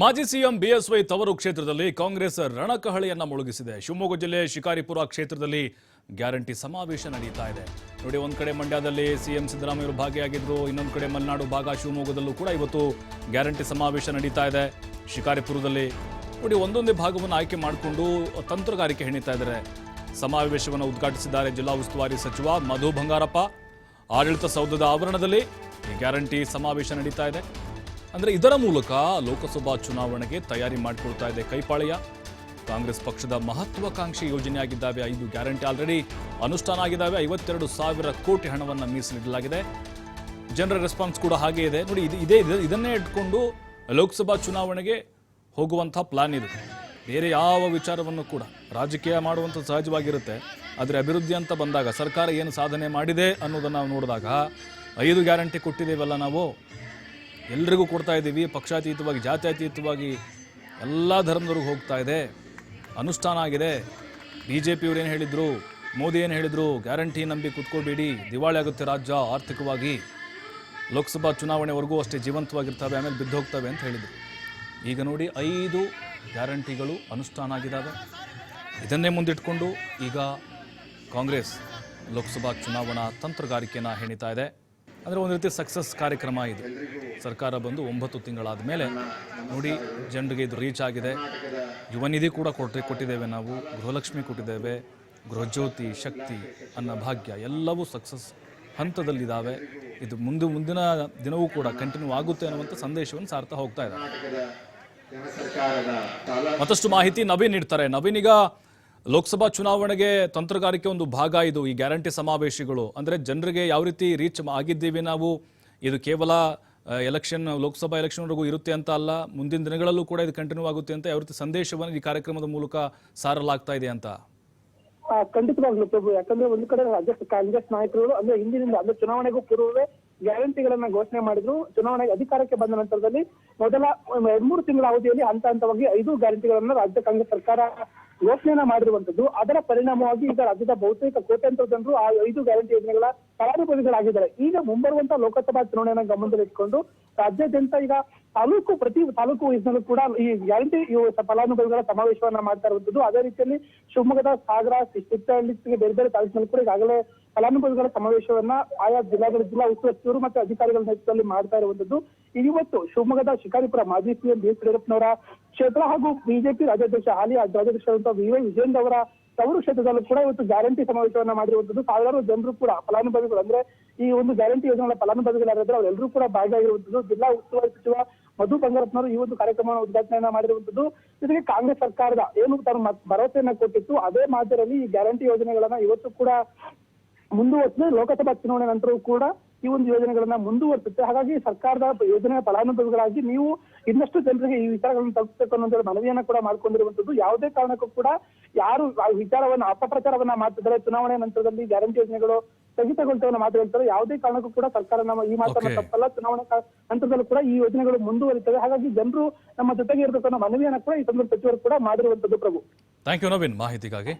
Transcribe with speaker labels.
Speaker 1: ಮಾಜಿ CM BSY ತವರು ಕ್ಷೇತ್ರದಲ್ಲಿ ಕಾಂಗ್ರೆಸ್ ರಣಕಹಳಿಯನ್ನ ಮುಳುಗಿಸಿದೆ. ಶಿವಮೊಗ್ಗ ಜಿಲ್ಲೆ ಶಿಕಾರಿಪುರ ಕ್ಷೇತ್ರದಲ್ಲಿ ಗ್ಯಾರಂಟಿ ಸಮಾವೇಶ ನಡೀತಾ ಇದೆ. ನೋಡಿ, ಒಂದು ಕಡೆ ಮಂಡ್ಯದಲ್ಲಿ ಸಿಎಂ ಸಿದ್ದರಾಮಯ್ಯ ಭಾಗಿಯಾಗಿದ್ರು, ಇನ್ನೊಂದು ಕಡೆ ಮಲೆನಾಡು ಭಾಗ ಶಿವಮೊಗ್ಗದಲ್ಲೂ ಕೂಡ ಇವತ್ತು ಗ್ಯಾರಂಟಿ ಸಮಾವೇಶ ನಡೀತಾ ಇದೆ. ಶಿಕಾರಿಪುರದಲ್ಲಿ ನೋಡಿ, ಒಂದೊಂದೇ ಭಾಗವನ್ನು ಆಯ್ಕೆ ಮಾಡಿಕೊಂಡು ತಂತ್ರಗಾರಿಕೆ ಹೆಣಿತಾ ಇದ್ದಾರೆ. ಸಮಾವೇಶವನ್ನು ಉದ್ಘಾಟಿಸಿದ್ದಾರೆ ಜಿಲ್ಲಾ ಉಸ್ತುವಾರಿ ಸಚಿವ ಮಧು ಬಂಗಾರಪ್ಪ. ಆಡಳಿತ ಸೌಧದ ಆವರಣದಲ್ಲಿ ಗ್ಯಾರಂಟಿ ಸಮಾವೇಶ ನಡೀತಾ ಇದೆ. ಅಂದ್ರೆ ಇದರ ಮೂಲಕ ಲೋಕಸಭಾ ಚುನಾವಣೆಗೆ ತಯಾರಿ ಮಾಡಿಕೊಳ್ತಾ ಇದೆ ಕೈಪಾಳೆಯ. ಕಾಂಗ್ರೆಸ್ ಪಕ್ಷದ ಮಹತ್ವಾಕಾಂಕ್ಷಿ ಯೋಜನೆಯಾಗಿದ್ದಾವೆ, ಐದು ಗ್ಯಾರಂಟಿ ಆಲ್ರೆಡಿ ಅನುಷ್ಠಾನ ಆಗಿದ್ದಾವೆ, ಐವತ್ತೆರಡು ಸಾವಿರ ಕೋಟಿ ಹಣವನ್ನು ಮೀಸಲಿಡಲಾಗಿದೆ. ಜನರ ರೆಸ್ಪಾನ್ಸ್ ಕೂಡ ಹಾಗೆ ಇದೆ. ನೋಡಿ, ಇದು ಇದೇ ಇದು- ಇದನ್ನೇ ಇಟ್ಕೊಂಡು ಲೋಕಸಭಾ ಚುನಾವಣೆಗೆ ಹೋಗುವಂಥ ಪ್ಲಾನ್ ಇದು. ಬೇರೆ ಯಾವ ವಿಚಾರವನ್ನು ಕೂಡ ರಾಜಕೀಯ ಮಾಡುವಂಥ ಸಹಜವಾಗಿರುತ್ತೆ. ಆದರೆ ಅಭಿವೃದ್ಧಿ ಅಂತ ಬಂದಾಗ ಸರ್ಕಾರ ಏನು ಸಾಧನೆ ಮಾಡಿದೆ ಅನ್ನೋದನ್ನು ನಾವು ನೋಡಿದಾಗ ಐದು ಗ್ಯಾರಂಟಿ ಕೊಟ್ಟಿದ್ದೇವಲ್ಲ ನಾವು. ಎಲ್ರಿಗೂ ಕೊಡ್ತಾ ಇದ್ದೀವಿ. ಪಕ್ಷಾತೀತವಾಗಿ, ಜಾತ್ಯತೀತವಾಗಿ ಎಲ್ಲ ಧರ್ಮದವ್ರಿಗೆ ಹೋಗ್ತಾ ಇದೆ. ಅನುಷ್ಠಾನ ಆಗಿದೆ. ಬಿ ಜೆ ಪಿಯವ್ರು ಏನು ಹೇಳಿದರು? ಮೋದಿ ಏನು ಹೇಳಿದರು? ಗ್ಯಾರಂಟಿ ನಂಬಿ ಕುತ್ಕೋಬೇಡಿ ದಿವಾಳಿ ಆಗುತ್ತೆ ರಾಜ್ಯ ಆರ್ಥಿಕವಾಗಿ. ಲೋಕಸಭಾ ಚುನಾವಣೆವರೆಗೂ ಅಷ್ಟೇ ಜೀವಂತವಾಗಿರ್ತವೆ, ಆಮೇಲೆ ಬಿದ್ದು ಹೋಗ್ತವೆ ಅಂತ ಹೇಳಿದರು. ಈಗ ನೋಡಿ ಐದು ಗ್ಯಾರಂಟಿಗಳು ಅನುಷ್ಠಾನ ಆಗಿದ್ದಾವೆ ಇದನ್ನೇ ಮುಂದಿಟ್ಕೊಂಡು ಈಗ ಕಾಂಗ್ರೆಸ್ ಲೋಕಸಭಾ ಚುನಾವಣಾ ತಂತ್ರಗಾರಿಕೆಯನ್ನು ಹೆಣಿತಾ ಇದೆ. ಅಂದರೆ ಒಂದು ರೀತಿ ಸಕ್ಸಸ್ ಕಾರ್ಯಕ್ರಮ ಇದು. ಸರ್ಕಾರ ಬಂದು ಒಂಬತ್ತು ತಿಂಗಳಾದ ಮೇಲೆ ನೋಡಿ, ಜನರಿಗೆ ಇದು ರೀಚ್ ಆಗಿದೆ. ಯುವ ನಿಧಿ ಕೂಡ ಕೊಟ್ಟೆ ಕೊಟ್ಟಿದ್ದೇವೆ ನಾವು. ಗೃಹಲಕ್ಷ್ಮಿ ಕೊಟ್ಟಿದ್ದೇವೆ. ಗೃಹಜ್ಯೋತಿ, ಶಕ್ತಿ, ಅನ್ನ, ಭಾಗ್ಯ ಎಲ್ಲವೂ ಸಕ್ಸಸ್ ಹಂತದಲ್ಲಿದ್ದಾವೆ. ಇದು ಮುಂದೆ ಮುಂದಿನ ದಿನವೂ ಕೂಡ ಕಂಟಿನ್ಯೂ ಆಗುತ್ತೆ ಅನ್ನುವಂಥ ಸಂದೇಶವನ್ನು ಸಾರ್ತಾ ಹೋಗ್ತಾ ಇದೆ ಮತ್ತಷ್ಟು ಮಾಹಿತಿ ನವೀನ್ ನೀಡ್ತಾರೆ. ನವೀನಿಗ ಲೋಕಸಭಾ ಚುನಾವಣೆಗೆ ತಂತ್ರಗಾರಿಕೆ ಒಂದು ಭಾಗ ಇದು, ಈ ಗ್ಯಾರಂಟಿ ಸಮಾವೇಶಗಳು. ಅಂದ್ರೆ ಜನರಿಗೆ ಯಾವ ರೀತಿ ರೀಚ್ ಆಗಿದ್ದೀವಿ ನಾವು? ಇದು ಕೇವಲ ಎಲೆಕ್ಷನ್ ಲೋಕಸಭಾ ಎಲೆಕ್ಷನ್ವರೆಗೂ ಇರುತ್ತೆ ಅಂತ ಅಲ್ಲ, ಮುಂದಿನ ದಿನಗಳಲ್ಲೂ ಕೂಡ ಇದು ಕಂಟಿನ್ಯೂ ಆಗುತ್ತೆ ಅಂತ ಯಾವ ರೀತಿ ಸಂದೇಶವನ್ನು ಈ ಕಾರ್ಯಕ್ರಮದ ಮೂಲಕ ಸಾರಲಾಗ್ತಾ ಇದೆ ಅಂತ?
Speaker 2: ಖಂಡಿತವಾಗ್ಲು ಪ್ರಭು. ಯಾಕಂದ್ರೆ ಒಂದು ಕಡೆ ರಾಜ್ಯ ಕಾಂಗ್ರೆಸ್ ನಾಯಕರುಗಳು, ಅಂದ್ರೆ ಹಿಂದಿನಿಂದ, ಅಂದ್ರೆ ಚುನಾವಣೆಗೂ ಪೂರ್ವವೇ ಗ್ಯಾರಂಟಿಗಳನ್ನ ಘೋಷಣೆ ಮಾಡಿದ್ರು. ಚುನಾವಣೆಗೆ ಅಧಿಕಾರಕ್ಕೆ ಬಂದ ನಂತರದಲ್ಲಿ ಮೊದಲ ಎರಡ್ಮೂರು ತಿಂಗಳ ಅವಧಿಯಲ್ಲಿ ಹಂತ ಹಂತವಾಗಿ ಐದು ಗ್ಯಾರಂಟಿಗಳನ್ನ ರಾಜ್ಯ ಕಾಂಗ್ರೆಸ್ ಸರ್ಕಾರ ಘೋಷಣೆಯನ್ನ ಮಾಡಿರುವಂತದ್ದು ಅದರ ಪರಿಣಾಮವಾಗಿ ಈಗ ರಾಜ್ಯದ ಬಹುತೇಕ ಕೋಟ್ಯಾಂತರ ಜನರು ಆ ಐದು ಗ್ಯಾರಂಟಿ ಯೋಜನೆಗಳ ಫಲಾನುಭವಿಗಳಾಗಿದ್ದಾರೆ ಈಗ ಮುಂಬರುವಂತ ಲೋಕಸಭಾ ಚುನಾವಣೆಯನ್ನ ಗಮನದಲ್ಲಿಟ್ಕೊಂಡು ರಾಜ್ಯಾದ್ಯಂತ ಈಗ ತಾಲೂಕು, ಪ್ರತಿ ತಾಲೂಕು ವಯಸ್ಸಿನಲ್ಲೂ ಕೂಡ ಈ ಗ್ಯಾರಂಟಿ ಫಲಾನುಭವಿಗಳ ಸಮಾವೇಶವನ್ನ ಮಾಡ್ತಾ ಇರುವಂತದ್ದು ಅದೇ ರೀತಿಯಲ್ಲಿ ಶಿವಮೊಗ್ಗದ ಸಾಗರ ಚಿತ್ತಹಳ್ಳಿ ಬೇರೆ ಬೇರೆ ತಾಲೂಕಿನಲ್ಲಿ ಕೂಡ ಈಗಾಗಲೇ ಫಲಾನುಭವಿಗಳ ಸಮಾವೇಶವನ್ನ ಆಯಾ ಜಿಲ್ಲಾಗಳ ಜಿಲ್ಲಾ ಉಸ್ತುವಾರಿ ಮತ್ತು ಅಧಿಕಾರಿಗಳ ನೇತೃತ್ವದಲ್ಲಿ ಮಾಡ್ತಾ ಇರುವಂತದ್ದು ಇವತ್ತು ಶಿವಮೊಗ್ಗದ ಶಿಕಾರಿಪುರ ಮಾಜಿ ಸಿಎಂ ಬಿ ಯಡಿಯೂರಪ್ಪನವರ ಕ್ಷೇತ್ರ ಹಾಗೂ ಬಿಜೆಪಿ ರಾಜ್ಯಾಧ್ಯಕ್ಷ ಹಾಲಿ ರಾಜ್ಯಾಧ್ಯಕ್ಷರಾದಂತಹ ವಿ ವೈ ಅವರ ತವರು ಕ್ಷೇತ್ರದಲ್ಲೂ ಕೂಡ ಇವತ್ತು ಗ್ಯಾರಂಟಿ ಸಮಾವೇಶವನ್ನ ಮಾಡಿರುವಂತದ್ದು ಸಾವಿರಾರು ಜನರು ಕೂಡ ಫಲಾನುಭವಿಗಳು ಅಂದ್ರೆ ಈ ಒಂದು ಗ್ಯಾರಂಟಿ ಯೋಜನೆಗಳ ಫಲಾನುಭವಿಗಳಾಗಿದ್ರೆ ಅವರೆಲ್ಲರೂ ಕೂಡ ಭಾಗಿಯಾಗಿರುವಂತದ್ದು ಜಿಲ್ಲಾ ಉಸ್ತುವಾರಿ ಸಚಿವ ಮಧು ಬಂಗಾರಪ್ಪನವರು ಈ ಒಂದು ಕಾರ್ಯಕ್ರಮವನ್ನು ಉದ್ಘಾಟನೆಯನ್ನ ಮಾಡಿರುವಂತದ್ದು ಜೊತೆಗೆ ಕಾಂಗ್ರೆಸ್ ಸರ್ಕಾರದ ಏನು ತನ್ನ ಭರವಸೆಯನ್ನ ಕೊಟ್ಟಿತ್ತು, ಅದೇ ಮಾದರಿಯಲ್ಲಿ ಈ ಗ್ಯಾರಂಟಿ ಯೋಜನೆಗಳನ್ನ ಇವತ್ತು ಕೂಡ ಮುಂದುವರಿಸಿದ್ರೆ ಲೋಕಸಭಾ ಚುನಾವಣೆ ನಂತರವೂ ಕೂಡ ಈ ಒಂದು ಯೋಜನೆಗಳನ್ನ ಮುಂದುವರಿಸುತ್ತೆ. ಹಾಗಾಗಿ ಸರ್ಕಾರದ ಯೋಜನೆಯ ಫಲಾನುಭವಿಗಳಾಗಿ ನೀವು ಇನ್ನಷ್ಟು ಜನರಿಗೆ ಈ ವಿಚಾರಗಳನ್ನು ತಲುಪಿಸಬೇಕು ಅನ್ನೋ ಮನವಿಯನ್ನ ಕೂಡ ಮಾಡ್ಕೊಂಡಿರುವಂತದ್ದು ಯಾವುದೇ ಕಾರಣಕ್ಕೂ ಕೂಡ ಯಾರು ವಿಚಾರವನ್ನ, ಅಪಪ್ರಚಾರವನ್ನ ಮಾಡ್ತಿದ್ದಾರೆ, ಚುನಾವಣೆ ನಂತರದಲ್ಲಿ ಗ್ಯಾರಂಟಿ ಯೋಜನೆಗಳು ಸ್ಥಗಿತಗೊಳ್ತವೆ ಮಾತು ಹೇಳ್ತಾರೆ. ಯಾವುದೇ ಕಾರಣಕ್ಕೂ ಕೂಡ ಸರ್ಕಾರ ನಮ್ಮ ಈ ಮಾತನ್ನ ತಪ್ಪಲ್ಲ. ಚುನಾವಣಾ ಹಂತದಲ್ಲೂ ಕೂಡ ಈ ಯೋಜನೆಗಳು ಮುಂದುವರಿತವೆ. ಹಾಗಾಗಿ ಜನರು ನಮ್ಮ ಜೊತೆಗೆ ಇರಬೇಕು ಅನ್ನೋ ಮನವಿಯನ್ನ ಕೂಡ ಈ ಸಂದರ್ಭ ಸಚಿವರು ಕೂಡ ಮಾಡಿರುವಂತದ್ದು ಪ್ರಭು.
Speaker 1: ಥ್ಯಾಂಕ್ ಯು ನವೀನ್ ಮಾಹಿತಿಗಾಗಿ.